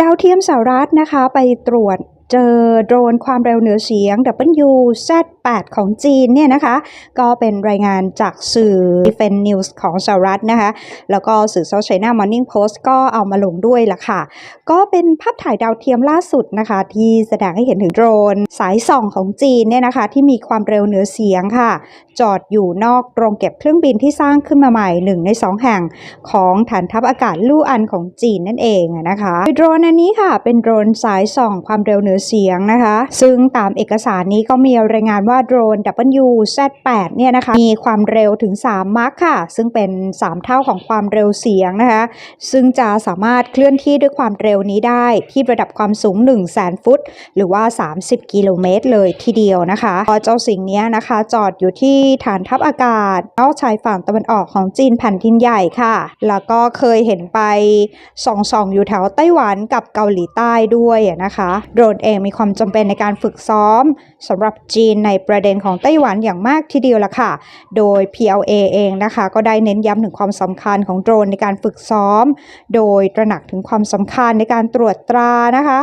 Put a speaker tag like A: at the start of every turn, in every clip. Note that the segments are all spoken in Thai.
A: ดาวเทียมสหรัฐนะคะไปตรวจ เจอโดรนความเร็วเหนือเสียง WZ8 ของจีนเนี่ยนะคะ ก็เป็นรายงานจากสื่อ Defense News ของสหรัฐนะคะ แล้วก็สื่อ South China Morning Post ก็เอามาลงด้วยล่ะค่ะ ก็เป็นภาพถ่ายดาวเทียมล่าสุดนะคะ ที่แสดงให้เห็นถึงโดรน สายส่องของจีนเนี่ยนะคะ ที่มีความเร็วเหนือเสียงค่ะ จอดอยู่นอกโรงเก็บเครื่องบินที่สร้างขึ้นมาใหม่หนึ่งในสองแห่งของฐานทัพอากาศลู่อันของจีนนั่นเองนะคะโดยโดรนอันนี้ค่ะ เป็นโดรนสายส่องความเร็วเหนือเสียงนะคะ ซึ่งตามเอกสารนี้ก็มีรายงานว่าโดรน WZ8 เนี่ยนะคะ มีความเร็วถึง 3 มัคค่ะ ซึ่งเป็น 3 เท่าของความเร็วเสียงนะคะ ซึ่งจะสามารถเคลื่อนที่ด้วยความเร็วนี้ได้ ที่ระดับความสูง 1 0 0 0 0แสนฟุต หรือว่า 30 กิโลเมตรเลยทีเดียวนะคะพอเจ้าสิ่งนี้นะคะ จอดอยู่ที่ฐานทัพอากาศนอกชายฝั่งตะวันออกของจีนแผ่นดินใหญ่ค่ะ แล้วก็เคยเห็นไปส่องๆอยู่แถวไต้หวันกับเกาหลีใต้ด้วยนะคะ โดรนเองมีความจำเป็นในการฝึกซ้อมสำหรับจีนในประเด็นของไต้หวันอย่างมากทีเดียวละค่ะ โดย PLA เองนะคะ ก็ได้เน้นย้ำถึงความสำคัญของโดรนในการฝึกซ้อม โดยตระหนักถึงความสำคัญในการตรวจตรานะคะ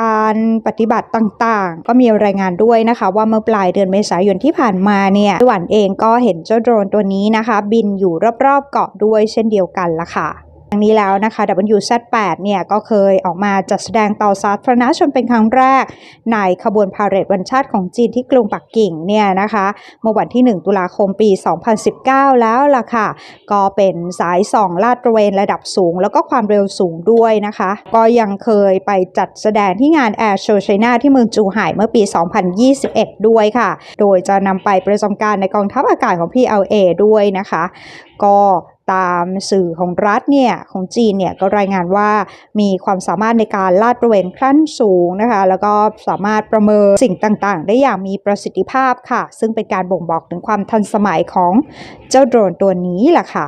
A: การปฏิบัติต่างๆ ก็มีรายงานด้วยนะคะ ว่าเมื่อปลายเดือนเมษายนที่ผ่านมาเนี่ยไต้หวันเองก็เห็นเจ้าโดรนตัวนี้นะคะ บินอยู่รอบๆเกาะด้วยเช่นเดียวกันละค่ะ งนี้แล้วนะคะ WZ8 เนี่ยก็เคยออกมาจัดแสดงต่อสาธารณชนเป็นครั้งแรก ในขบวนพาเหรดวันชาติของจีนที่กรุงปักกิ่งเนี่ยนะคะเมื่อวันที่ 1 ตุลาคมปี 2019 แล้วล่ะค่ะ ก็เป็นสายส่องลาดตระเวนระดับสูง แล้วก็ความเร็วสูงด้วยนะคะ ก็ยังเคยไปจัดแสดงที่งาน Air Show China ที่เมืองจูไห่เมื่อปี 2021 ด้วยค่ะ โดยจะนำไปประจำการในกองทัพอากาศของ PLA ด้วยนะคะ ก็ ตามสื่อของรัฐเนี่ยของจีนเนี่ยก็รายงานว่ามีความสามารถในการลาดตระเวนขั้นสูงนะคะแล้วก็สามารถประเมินสิ่งต่างๆ ได้อย่างมีประสิทธิภาพค่ะ ซึ่งเป็นการบ่งบอกถึงความทันสมัยของเจ้าโดรนตัวนี้แหละค่ะ